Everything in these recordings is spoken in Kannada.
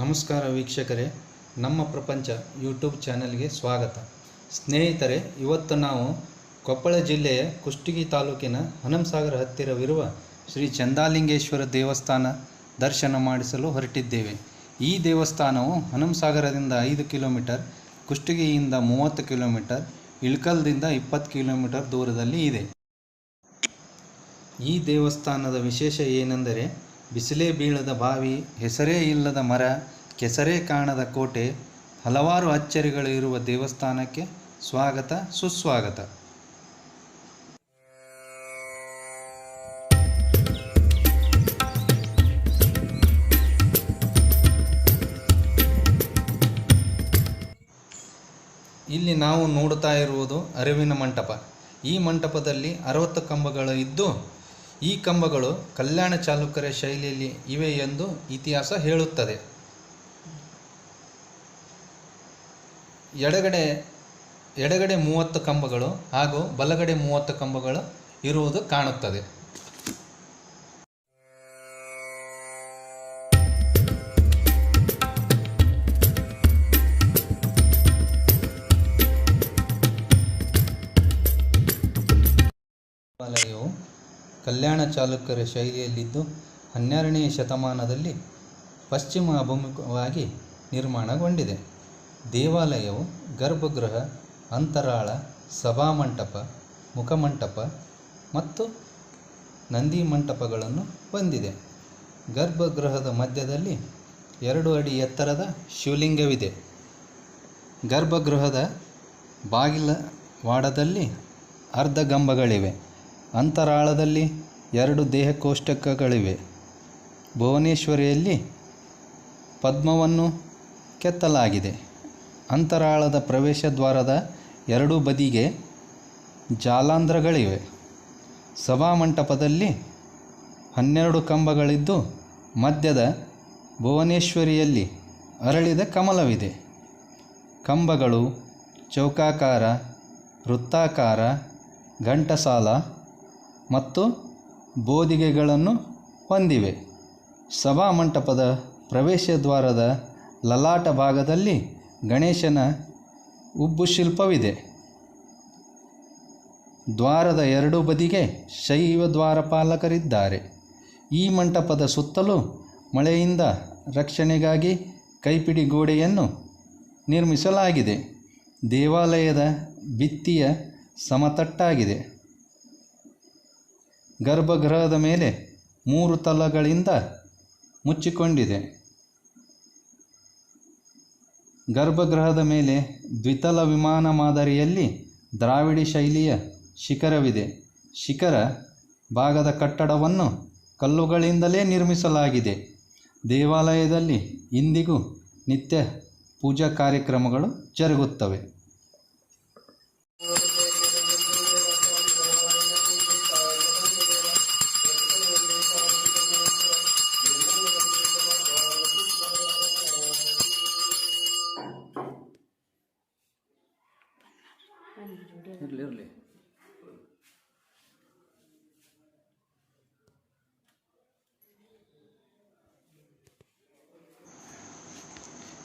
ನಮಸ್ಕಾರ ವೀಕ್ಷಕರೇ, ನಮ್ಮ ಪ್ರಪಂಚ ಯೂಟ್ಯೂಬ್ ಚಾನೆಲ್ಗೆ ಸ್ವಾಗತ. ಸ್ನೇಹಿತರೆ, ಇವತ್ತು ನಾವು ಕೊಪ್ಪಳ ಜಿಲ್ಲೆಯ ಕುಷ್ಟಗಿ ತಾಲೂಕಿನ ಹನಂಸಾಗರ ಹತ್ತಿರವಿರುವ ಶ್ರೀ ಚಂದಾಲಿಂಗೇಶ್ವರ ದೇವಸ್ಥಾನ ದರ್ಶನ ಮಾಡಿಸಲು ಹೊರಟಿದ್ದೇವೆ. ಈ ದೇವಸ್ಥಾನವು ಹನಂಸಾಗರದಿಂದ ಐದು ಕಿಲೋಮೀಟರ್, ಕುಷ್ಟಗಿಯಿಂದ ಮೂವತ್ತು ಕಿಲೋಮೀಟರ್, ಇಳ್ಕಲ್ದಿಂದ ಇಪ್ಪತ್ತು ಕಿಲೋಮೀಟರ್ ದೂರದಲ್ಲಿ ಇದೆ. ಈ ದೇವಸ್ಥಾನದ ವಿಶೇಷ ಏನೆಂದರೆ ಬಿಸಿಲೇ ಬೀಳದ ಬಾವಿ, ಹೆಸರೇ ಇಲ್ಲದ ಮರ, ಕೆಸರೇ ಕಾಣದ ಕೋಟೆ, ಹಲವಾರು ಅಚ್ಚರಿಗಳು ಇರುವ ದೇವಸ್ಥಾನಕ್ಕೆ ಸ್ವಾಗತ, ಸುಸ್ವಾಗತ. ಇಲ್ಲಿ ನಾವು ನೋಡುತ್ತಾ ಇರುವುದು ಅರಿವಿನ ಮಂಟಪ. ಈ ಮಂಟಪದಲ್ಲಿ ಅರವತ್ತು ಕಂಬಗಳು ಇದ್ದು ಈ ಕಂಬಗಳು ಕಲ್ಯಾಣ ಚಾಲುಕ್ಯರ ಶೈಲಿಯಲ್ಲಿ ಇವೆ ಎಂದು ಇತಿಹಾಸ ಹೇಳುತ್ತದೆ. ಎಡಗಡೆ ಎಡಗಡೆ ಮೂವತ್ತು ಕಂಬಗಳು ಹಾಗೂ ಬಲಗಡೆ ಮೂವತ್ತು ಕಂಬಗಳು ಇರುವುದು ಕಾಣುತ್ತದೆ. ಕಲ್ಯಾಣ ಚಾಲುಕ್ಯರ ಶೈಲಿಯಲ್ಲಿದ್ದು ಹನ್ನೆರಡನೆಯ ಶತಮಾನದಲ್ಲಿ ಪಶ್ಚಿಮ ಅಭಿಮುಖವಾಗಿ ನಿರ್ಮಾಣಗೊಂಡಿದೆ. ದೇವಾಲಯವು ಗರ್ಭಗೃಹ, ಅಂತರಾಳ, ಸಭಾಮಂಟಪ, ಮುಖಮಂಟಪ ಮತ್ತು ನಂದಿ ಮಂಟಪಗಳನ್ನು ಹೊಂದಿದೆ. ಗರ್ಭಗೃಹದ ಮಧ್ಯದಲ್ಲಿ ಎರಡು ಅಡಿ ಎತ್ತರದ ಶಿವಲಿಂಗವಿದೆ. ಗರ್ಭಗೃಹದ ಬಾಗಿಲ ವಾಡದಲ್ಲಿ ಅರ್ಧ ಗಂಬಗಳಿವೆ ಅಂತರಾಳದಲ್ಲಿ ಎರಡು ದೇಹಕೋಷ್ಟಕಗಳಿವೆ. ಭುವನೇಶ್ವರಿಯಲ್ಲಿ ಪದ್ಮವನ್ನು ಕೆತ್ತಲಾಗಿದೆ. ಅಂತರಾಳದ ಪ್ರವೇಶ ದ್ವಾರದ ಎರಡೂ ಬದಿಗೆ ಜಾಲಾಂಧ್ರಗಳಿವೆ. ಸಭಾಮಂಟಪದಲ್ಲಿ ಹನ್ನೆರಡು ಕಂಬಗಳಿದ್ದು, ಮಧ್ಯದ ಭುವನೇಶ್ವರಿಯಲ್ಲಿ ಅರಳಿದ ಕಮಲವಿದೆ. ಕಂಬಗಳು, ಚೌಕಾಕಾರ, ವೃತ್ತಾಕಾರ, ಘಂಟಸಾಲ ಮತ್ತು ಬೋದಿಗೆಗಳನ್ನು ಹೊಂದಿವೆ. ಪ್ರವೇಶ ದ್ವಾರದ ಲಲಾಟ ಭಾಗದಲ್ಲಿ ಗಣೇಶನ ಉಬ್ಬು ಶಿಲ್ಪವಿದೆ ದ್ವಾರದ ಎರಡೂ ಬದಿಗೆ ಶೈವ ದ್ವಾರಪಾಲಕರಿದ್ದಾರೆ. ಈ ಮಂಟಪದ ಸುತ್ತಲೂ ಮಳೆಯಿಂದ ರಕ್ಷಣೆಗಾಗಿ ಕೈಪಿಡಿ ಗೋಡೆಯನ್ನು ನಿರ್ಮಿಸಲಾಗಿದೆ. ದೇವಾಲಯದ ಭಿತ್ತಿಯ ಸಮತಟ್ಟಾಗಿದೆ. ಗರ್ಭಗೃಹದ ಮೇಲೆ ಮೂರು ತಲಗಳಿಂದ ಮುಚ್ಚಿಕೊಂಡಿದೆ. ಗರ್ಭಗೃಹದ ಮೇಲೆ ದ್ವಿತಲ ವಿಮಾನ ಮಾದರಿಯಲ್ಲಿ ದ್ರಾವಿಡಿ ಶೈಲಿಯ ಶಿಖರವಿದೆ. ಶಿಖರ ಭಾಗದ ಕಟ್ಟಡವನ್ನು ಕಲ್ಲುಗಳಿಂದಲೇ ನಿರ್ಮಿಸಲಾಗಿದೆ. ದೇವಾಲಯದಲ್ಲಿ ಇಂದಿಗೂ ನಿತ್ಯ ಪೂಜಾ ಕಾರ್ಯಕ್ರಮಗಳು ಜರುಗುತ್ತವೆ.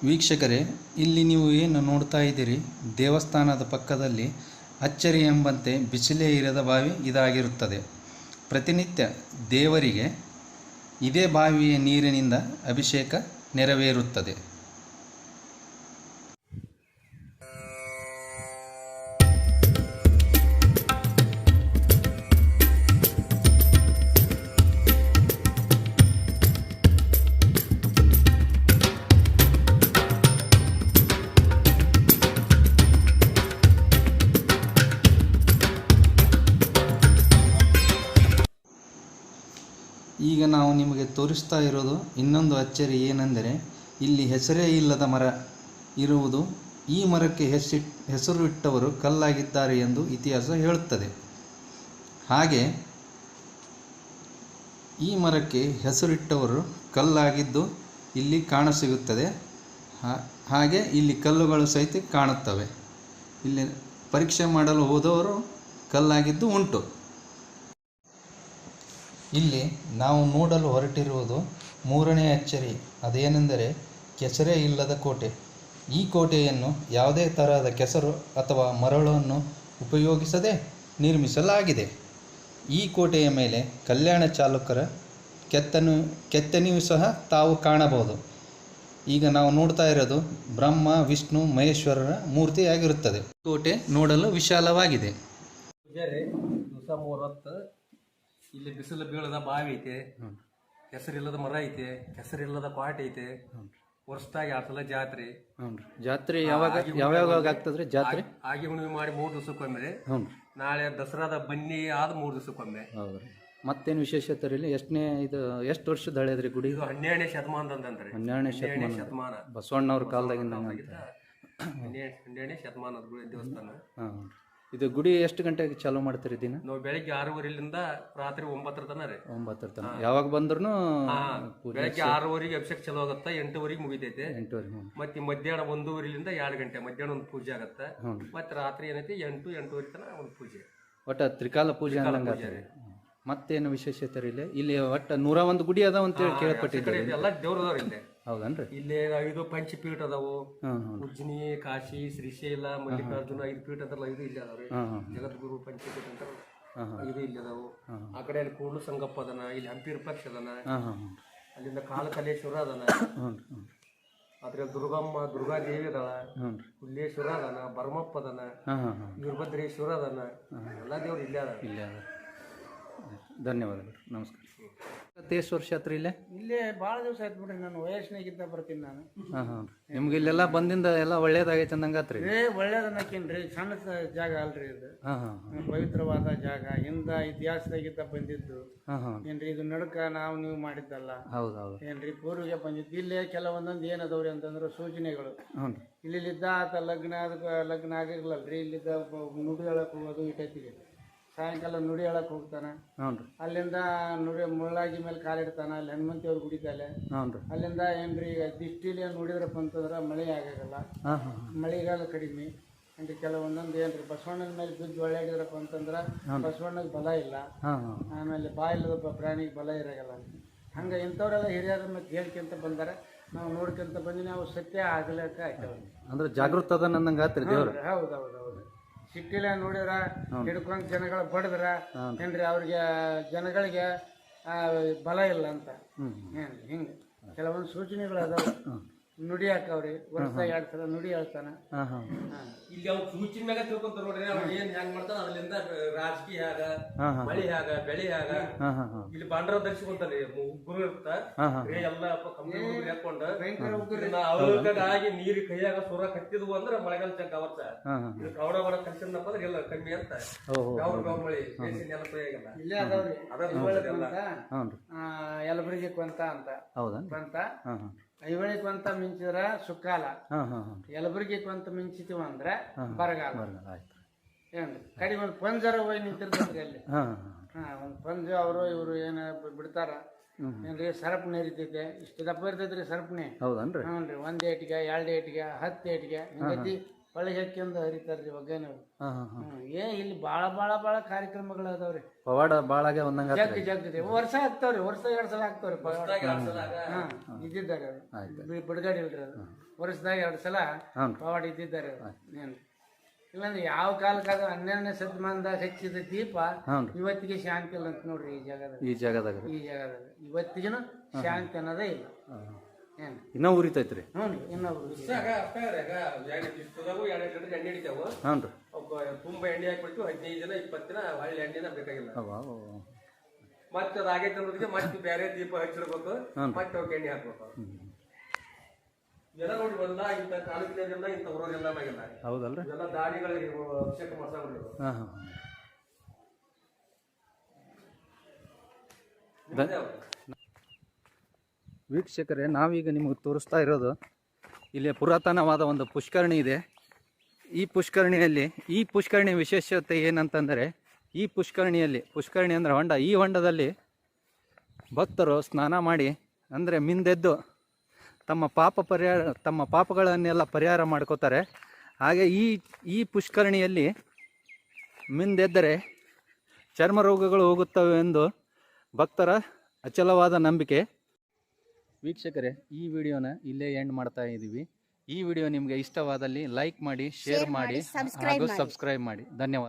ವೀಕ್ಷಕರೇ, ಇಲ್ಲಿ ನೀವು ಏನು ನೋಡ್ತಾ ಇದ್ದೀರಿ? ದೇವಸ್ಥಾನದ ಪಕ್ಕದಲ್ಲಿ ಅಚ್ಚರಿ ಎಂಬಂತೆ ಬಿಸಿಲೇ ಇರದ ಬಾವಿ ಇದಾಗಿರುತ್ತದೆ. ಪ್ರತಿನಿತ್ಯ ದೇವರಿಗೆ ಇದೇ ಬಾವಿಯ ನೀರಿನಿಂದ ಅಭಿಷೇಕ ನೆರವೇರುತ್ತದೆ. ಈಗ ನಾವು ನಿಮಗೆ ತೋರಿಸ್ತಾ ಇರೋದು ಇನ್ನೊಂದು ಅಚ್ಚರಿ ಏನೆಂದರೆ, ಇಲ್ಲಿ ಹೆಸರೇ ಇಲ್ಲದ ಮರ ಇರುವುದು. ಈ ಮರಕ್ಕೆ ಹೆಸರಿಟ್ ಹೆಸರು ಇಟ್ಟವರು ಕಲ್ಲಾಗಿದ್ದಾರೆ ಎಂದು ಇತಿಹಾಸ ಹೇಳುತ್ತದೆ. ಹಾಗೆ ಈ ಮರಕ್ಕೆ ಹೆಸರಿಟ್ಟವರು ಕಲ್ಲಾಗಿದ್ದು ಇಲ್ಲಿ ಕಾಣಸಿಗುತ್ತದೆ. ಹಾಗೆ ಇಲ್ಲಿ ಕಲ್ಲುಗಳು ಸಹಿತ ಕಾಣುತ್ತವೆ. ಇಲ್ಲಿ ಪರೀಕ್ಷೆ ಮಾಡಲು ಹೋದವರು ಕಲ್ಲಾಗಿದ್ದು ಉಂಟು. ಇಲ್ಲಿ ನಾವು ನೋಡಲು ಹೊರಟಿರುವುದು ಮೂರನೇ ಅಚ್ಚರಿ. ಅದೇನೆಂದರೆ ಕೆಸರೇ ಇಲ್ಲದ ಕೋಟೆ. ಈ ಕೋಟೆಯನ್ನು ಯಾವುದೇ ತರಹದ ಕೆಸರು ಅಥವಾ ಮರಳನ್ನು ಉಪಯೋಗಿಸದೆ ನಿರ್ಮಿಸಲಾಗಿದೆ. ಈ ಕೋಟೆಯ ಮೇಲೆ ಕಲ್ಯಾಣ ಚಾಲುಕ್ಯರ ಕೆತ್ತನು, ಕೆತ್ತನೆಯೂ ಸಹ ತಾವು ಕಾಣಬಹುದು. ಈಗ ನಾವು ನೋಡ್ತಾ ಇರೋದು ಬ್ರಹ್ಮ, ವಿಷ್ಣು, ಮಹೇಶ್ವರರ ಮೂರ್ತಿಯಾಗಿರುತ್ತದೆ. ಕೋಟೆ ನೋಡಲು ವಿಶಾಲವಾಗಿದೆ. ಇಲ್ಲಿ ಬಿಸಿಲು ಬೀಳದ ಬಾವಿ ಐತೆ ಹೆಸರಿಲ್ಲದ ಮರ ಐತೆ ಹೆಸರಿಲ್ಲದ ಪಾಟ್ ಐತೆ ವರ್ಷದಾಗ ಎರಡು ಸಲ ಜಾತ್ರೆ. ಜಾತ್ರೆ ಯಾವಾಗ ಯಾವಾಗ ಆಗ್ತದ್ರಿ ಜಾತ್ರೆ? ಆಗಿ ಹುಣ್ಣಿಮೆ ಮಾಡಿ ಮೂರು ದಿವಸಕ್ಕೊಮ್ಮೆ. ಹ್ಞೂ ನಾಳೆ ದಸರಾದ ಬನ್ನಿ ಆದ ಮೂರು ದಿವಸಕ್ಕೊಮ್ಮೆ. ಮತ್ತೇನು ವಿಶೇಷತೆ ರೀ ಎಷ್ಟನೇ ಇದು ಎಷ್ಟು ವರ್ಷದ ಹಳೇದ್ರಿ ಗುಡಿ? ಇದು ಹನ್ನೆರಡನೇ ಶತಮಾನದಂತಂದ್ರಿ ಹನ್ನೆರಡನೇ ಶತಮಾನ ಶತಮಾನ. ಬಸವಣ್ಣವ್ರ ಕಾಲದಾಗಿಂದ ಹನ್ನೆರಡು ಹನ್ನೆರಡನೇ ಶತಮಾನದ ಗುಡಿ ದೇವಸ್ಥಾನ. ಹಾಂ ಇದು ಗುಡಿ ಎಷ್ಟು ಗಂಟೆಗೆ ಚಾಲೂ ಮಾಡ್ತೀರಿ ದಿನ? ನಾವು ಬೆಳಗ್ಗೆ ಆರೂವರೆಲಿಂದ ರಾತ್ರಿ ಒಂಬತ್ತರ ತನಕ ರೀ. ಒಂಬತ್ತರ ತನಕ. ಯಾವಾಗ ಬಂದ್ರು ಬೆಳಿಗ್ಗೆ ಆರೂವರೆಗೆ ಅಭಿಷೇಕ ಚಲೋ ಆಗುತ್ತೆ ಎಂಟೂವರೆಗೆ ಮುಗಿತೈತೆ. ಎಂಟೂವರೆ ಹ್ಞೂ ಮತ್ತೆ ಮಧ್ಯಾಹ್ನ ಒಂದೂವರೆಲಿಂದ ಎರಡು ಗಂಟೆ ಮಧ್ಯಾಹ್ನ ಒಂದು ಪೂಜೆ ಆಗತ್ತೆ. ಮತ್ತೆ ರಾತ್ರಿ ಏನೈತಿ ಎಂಟು ಎಂಟೂವರೆ ತನಕ ಒಂದು ಪೂಜೆ. ಒಟ್ಟ ತ್ರಿಕಾಲ ಪೂಜೆ ಆತ್ರಿ. ಮತ್ತೇನು ವಿಶೇಷತೆ ರೀ ಇಲ್ಲಿ? ಇಲ್ಲಿ ಒಟ್ಟು ನೂರ ಒಂದು ಗುಡಿ ಅದಾವ ಅಂತೇಳಿ ಕೇಳ್ಪಟ್ಟಿದ್ದೆ ಎಲ್ಲ ಇಲ್ಲಿ. ಹೌದನ್ರಿ? ಇಲ್ಲಿ ಐದು ಪಂಚಪೀಠ ಅದಾವು. ಉಜ್ಜನಿ ಕಾಶಿ ಶ್ರೀಶೈಲ ಮಲ್ಲಿಕಾರ್ಜುನ ಐದು ಪೀಠ ಅಂತಾರಲ್ಲ ಐದು ಇಲ್ಲಿ ಅದಾವ್ರಿ. ಜಗದ್ಗುರು ಪಂಚಪೀಠ ಅಂತ ಐದು ಇಲ್ಲಿ ಅದಾವು. ಆ ಕಡೆ ಅಲ್ಲಿ ಕೂಡ್ಲು ಸಂಗಪ್ಪ ಅದನ ಇಲ್ಲಿ ಹಂಪಿ ವಿರೂಪಾಕ್ಷ ಅದನ. ಅಲ್ಲಿಂದ ಕಾಲಕಲೇಶ್ವರ ಅದನ. ಅದ್ರಲ್ಲಿ ದುರ್ಗಮ್ಮ ದುರ್ಗಾ ದೇವಿ ಅದಳ ಹುಲ್ಲೇಶ್ವರ ಅದನ ಭರಮಪ್ಪ ಅದನ ವೀರಭದ್ರೇಶ್ವರ ಅದನ. ಎಲ್ಲ ದೇವ್ರು ಇಲ್ಲೇ ಅದ ಧನ್ಯವಾದಗಳು. ನಮಸ್ಕಾರ. ಮತ್ತೆ ಎಷ್ಟು ವರ್ಷ ಆತ್ರಿ ಇಲ್ಲೇ? ಇಲ್ಲೇ ಭಾಳ ದಿವಸ ಆಯ್ತು ಬಿಡ್ರಿ ನಾನು ವಯಸ್ಸಿನಾಗಿದ್ದ ಬರ್ತೀನಿ ನಾನು. ಹಾಂ ಹಾಂ. ನಿಮ್ಗೆ ಇಲ್ಲೆಲ್ಲ ಬಂದಿಂದ ಎಲ್ಲ ಒಳ್ಳೇದಾಗೈತೆ ಚಂದಂಗಾತ್ರಿ ಏ ಒಳ್ಳೇದನ್ನಕೇನ್ರಿ ಸಣ್ಣ ಸ- ಜಾಗ ಅಲ್ರಿ ಇದು. ಹಾಂ ಹಾಂ ಪವಿತ್ರವಾದ ಜಾಗ ಹಿಂದ ಇತಿಹಾಸದಾಗಿದ್ದ ಬಂದಿದ್ದು. ಹಾಂ ಹಾಂ. ಏನ್ರಿ ಇದು ನಡಕ ನಾವು ನೀವು ಮಾಡಿದ್ದಲ್ಲ. ಹೌದು ಹೌದು. ಏನ್ರಿ ಪೂರ್ವಿಗೆ ಬಂದಿದ್ದು. ಇಲ್ಲೇ ಕೆಲವೊಂದೊಂದು ಏನದವ್ರಿ ಅಂತಂದ್ರೆ ಸೂಚನೆಗಳು. ಹ್ಞೂ. ರೀ ಇಲ್ಲಿದ್ದ ಆತ ಲಗ್ನ ಅದಕ್ಕೆ ಲಗ್ನ ಆಗಿರ್ಲಲ್ರಿ. ಇಲ್ಲಿದ್ದ ನುಡಿ ಹೇಳಕ್ ಹೋಗೋದು ಸಾಯಂಕಾಲ ನುಡಿ ಹೇಳಕ್ ಹೋಗ್ತಾನೆ. ಹ್ಞೂ ರೀ. ಅಲ್ಲಿಂದ ನುಡಿ ಮುಳ್ಳಾಗಿ ಮೇಲೆ ಕಾಲಿಡ್ತಾನ ಅಲ್ಲಿ ಹನುಮಂತಿ ಅವ್ರು ಗುಡಿತಾಲೆ ಹ್ಞೂ ರೀ. ಅಲ್ಲಿಂದ ಏನ್ರಿ ಈಗ ದಿಷ್ಟಿಲಿ ನೋಡಿದ್ರಪ್ಪ ಅಂತಂದ್ರೆ ಮಳೆ ಆಗಾಗಲ್ಲ ಹಾಂ ಹಾಂ ಮಳೆಗಾಲ ಕಡಿಮೆ. ಅಂದ್ರೆ ಕೆಲವೊಂದೊಂದು ಏನ್ರಿ ಬಸವಣ್ಣನ ಮೇಲೆ ಬಿದ್ದು ಒಳ್ಳಾಡಿದ್ರಪ್ಪ ಅಂತಂದ್ರೆ ಬಸವಣ್ಣಗೆ ಬಲ ಇಲ್ಲ. ಹಾಂ ಹಾಂ. ಆಮೇಲೆ ಬಾಯಿಲ್ಲದ ಇಲ್ಲದಪ್ಪ ಪ್ರಾಣಿಗೆ ಬಲ ಇರಾಗಲ್ಲ. ಹಂಗೆ ಇಂಥವ್ರೆಲ್ಲ ಹಿರಿಯರ ಮೇಲೆ ಹೇಳ್ಕೊಂತ ಬಂದಾರೆ. ನಾವು ನೋಡ್ಕೊಂತ ಬಂದಿನಿ ನಾವು ಸತ್ಯ ಆಗ್ಲಕ್ಕ ಆಯ್ತವ. ಅಂದ್ರೆ ಜಾಗೃತ ಅದ ನನ್ನಂಗೆ ಆತ್ರಿ ದೇವ್ರು. ಹೌದು ಹೌದು. ಹೌದು ಸಿಟ್ಟಿಲ್ಲ ನೋಡಿದ್ರ ಹಿಡ್ಕೊಂಡ್ ಜನಗಳ ಬಡದ್ರ ಏನ್ರಿ ಅವ್ರಿಗೆ ಜನಗಳಿಗೆ ಬಲ ಇಲ್ಲ ಅಂತ. ಏನ್ರಿ ಹಿಂಗೆ? ಕೆಲವೊಂದು ಸೂಚನೆಗಳು ಅದಾವ. ನುಡಿ ಹಾಕವ್ರಿ ವರ್ಷ ಎರಡು ಸಲ ನುಡಿ ಹೇಳ್ತಾನ. ಹಾಂ ಹಾಂ. ಹಾಂ. ಇಲ್ಲಿ ಅವ್ರು ಸೂಚಿನ ಮ್ಯಾಗ ತಿಳ್ಕೊಂತಾರ ನೋಡ್ರಿ ಅವ್ರು ಏನ್ ಹೆಂಗ್ ಮಾಡ್ತಾನ ಅದ್ರಿಂದ ರಾಜಕೀಯ ಹಾಗ ಹಾಂ ಹಾಂ. ಮಳಿ ಹ್ಯಾಗ ಬೆಳಿ ಹಾಗ ಹಾಂ ಹಾಂ ಹಾಂ. ಇಲ್ಲಿ ಬಾಂಡ್ರ ಧರಿಸ್ಕೊಂತಾನೆ ಉಗ್ರು ಇರ್ತ ಹಾಂ ಎಲ್ಲಾ ಬರೀ ಎಲ್ಲ ಕಂಪ್ನಿ ಹುಡುಗರು ಹಾಕೊಂಡ ಭಯಂಕರ ಉಗ್ರ ಅವ್ರಿಗೆ ಆಗಿ ನೀರು ಕೈಯಾಗ ಸುರ ಕಟ್ಟಿದ್ವು ಅಂದ್ರ ಮಳೆಗಾಲ ಚಕ್ಕ ಅವತ್ತ ಇಲ್ಲಿ ಹಾಂ. ಇದು ಕವಡ ಬಡ ಕಲ್ಸಿದ್ನಪ್ಪ ಅಂದ್ರೆ ಎಲ್ಲ ಕಮ್ಮಿ ಅಂತ. ಯಾವ ಗೌರ್ ಗೌರ್ ಮಳಿ ಬೇಸಿನ ಎಲ್ಲ ಕೈಯಾಗಲ್ಲ ಇಲ್ಲೇ. ಅದಾವ್ರಿ. ಅದ ಒಳ್ಳೇದಲ್ಲ. ಹ್ಞೂ ರೀ ಆ, ಯಲಬುರ್ಗಿ ಕೊಂತ ಅಂತ. ಹೌದಾ ಕೊಂತ. ಹಾಂ ಹಾಂ. ಐವಳಿ ಕೊಂತ ಮಿಂಚಿದ್ರ ಸುಕ್ಕಾಲ ಹಾಂ ಹಾಂ ಹಾಂ. ಯಲಬುರ್ಗಿ ಕೊಂತ ಮಿಂಚಿತೀವ ಅಂದ್ರೆ ಬರಗಾಲ. ಬರಗಾಲ ಆಯ್ತು ಏನ್ರಿ? ಕಡಿಮೆ ಒಂದು ಪಂಜರ ಹೋಗಿ ನಿಂತಿರ್ತಾರೆ ಅಲ್ಲಿ. ಹಾಂ ಹಾಂ ಹಾ. ಒಂದು ಪಂಜ ಅವರು ಇವರು ಏನ ಬಿಡ್ತಾರ. ಏನ್ರಿ? ಸರಪಣಿ ಇರ್ತೈತೆ ಇಷ್ಟು ದಪ್ಪ ಇರ್ತೈತ್ರಿ ಸರಪಣಿ ಹೌದನ್ರಿ? ಹ್ಞೂ ರೀ ಒಂದು ಏಟಿಗೆ ಎರಡು ಏಟಿಗೆ ಹತ್ತು ಏಟಿಗೆ ಹಿಂಗತಿ ಒಳಗೆ ಹಾಕ್ಯಂದು ಹರಿತಾರ್ರಿ ಒಗ್ಗನವು ಹಾಂ ಹಾ ಹಾಂ. ಹ್ಞೂ ಏ ಇಲ್ಲಿ ಬಾಳ ಬಾಳ ಬಾಳ ಕಾರ್ಯಕ್ರಮಗಳು ಅದಾವ್ರಿ ಪವಾಡ ಭಾಳಾಗೆ ಒಂದಂಗೆ ಜಗ್ ಜಗ್ ರೀ. ವರ್ಷ ಆಗ್ತಾವ್ರಿ ವರ್ಷ ಎರಡು ಸಲ ಆಗ್ತಾವ್ರಿ ಹಾಂ ಇದ್ದಿದ್ದಾರೆ ಆಯ್ತು. ಬಿ- ಬಿಡುಗಡೆ ಇಲ್ರಿ ಅದು. ವರ್ಷದಾಗ ಎರಡು ಸಲ ಪವಾಡ ಇದ್ದಿದ್ದಾರೆ ಇಲ್ಲಾಂದ್ರೆ ಯಾವ ಕಾಲಕ್ಕಾಗ ಹನ್ನೆರಡನೇ ಶತಮಾನದಾಗ ಹೆಚ್ಚಿದ ದೀಪ ಇವತ್ತಿಗೆ ಶಾಂತಿ ಇಲ್ಲ ಅಂತ ನೋಡ್ರಿ ಈ ಜಾಗದಾಗ. ಈ ಜಾಗದಾಗ. ಈ ಜಾಗದಾಗ. ಇವತ್ತಿಗೆನು ಶಾಂತಿ ಅನ್ನೋದೇ ಇಲ್ಲ. ಹಾಂ ಇನ್ನೂ ಉರಿತೈತ್ರಿ. ಹ್ಞೂ ರೀ ಎಣ್ಣೆ ಹಿಡಿತಾವು. ಹ್ಞೂ ರೀ. ಒಬ್ಬ ತುಂಬಾ ಎಣ್ಣೆ ಹಾಕ್ಬಿಟ್ಟು ಹದಿನೈದು ದಿನ ಇಪ್ಪತ್ತು ದಿನ ಹೊಳ್ಳಿ ಎಣ್ಣೆನ ಬೇಕಾಗಿಲ್ಲ. ಅವ ಮತ್ತೆ ಅದು ಆಗೈತೆ ಅನ್ನೋದಕ್ಕೆ ಮತ್ತೆ ಬೇರೆ ದೀಪ ಹಚ್ಚಿರ್ಬೇಕು ಮತ್ತೆ ಅವಕ್ಕೆ ಎಣ್ಣೆ ಹಾಕ್ಬೇಕು. ಎಲ್ಲ ನೋಡಿ ಬಂದ ಇಂಥ ತಾಲೂಕಿನಾಗೆಲ್ಲ ಇಂಥ ಊರಾಗೆಲ್ಲ ಆಗಿಲ್ಲ ಹೌದಲ್ರಿ? ಇವೆಲ್ಲ ದಾರಿಗಳಿಗೆ ಅಭಿಷೇಕ ಮಾಡ್ಸಾಬಿಡ್ರು ಹಾಂ ಹಾಂ. ವೀಕ್ಷಕರೇ, ನಾವೀಗ ನಿಮಗೆ ತೋರಿಸ್ತಾ ಇರೋದು ಇಲ್ಲಿ ಪುರಾತನವಾದ ಒಂದು ಪುಷ್ಕರಣಿ ಇದೆ. ಈ ಪುಷ್ಕರಣಿಯಲ್ಲಿ, ಈ ಪುಷ್ಕರಣಿ ವಿಶೇಷತೆ ಏನಂತಂದರೆ, ಈ ಪುಷ್ಕರಣಿಯಲ್ಲಿ, ಪುಷ್ಕರಣಿ ಅಂದರೆ ಹೊಂಡ, ಈ ಹೊಂಡದಲ್ಲಿ ಭಕ್ತರು ಸ್ನಾನ ಮಾಡಿ, ಅಂದರೆ ಮಿಂದೆದ್ದು ತಮ್ಮ ಪಾಪ ಪರಿಹಾರ, ತಮ್ಮ ಪಾಪಗಳನ್ನೆಲ್ಲ ಪರಿಹಾರ ಮಾಡ್ಕೋತಾರೆ. ಹಾಗೆ ಈ ಈ ಪುಷ್ಕರಣಿಯಲ್ಲಿ ಮಿಂದೆದ್ದರೆ ಚರ್ಮ ರೋಗಗಳು ಹೋಗುತ್ತವೆ ಎಂದು ಭಕ್ತರ ಅಚಲವಾದ ನಂಬಿಕೆ. ವೀಕ್ಷಕರೇ ಈ ವಿಡಿಯೋನ ಇಲ್ಲೇ ಎಂಡ್ ಮಾಡ್ತಾ ಇದ್ದೀವಿ ಈ ವಿಡಿಯೋ ನಿಮಗೆ ಇಷ್ಟವಾದಲ್ಲಿ ಲೈಕ್ ಮಾಡಿ ಶೇರ್ ಮಾಡಿ ಹಾಗೂ ಸಬ್ಸ್ಕ್ರೈಬ್ ಮಾಡಿ. ಧನ್ಯವಾದ.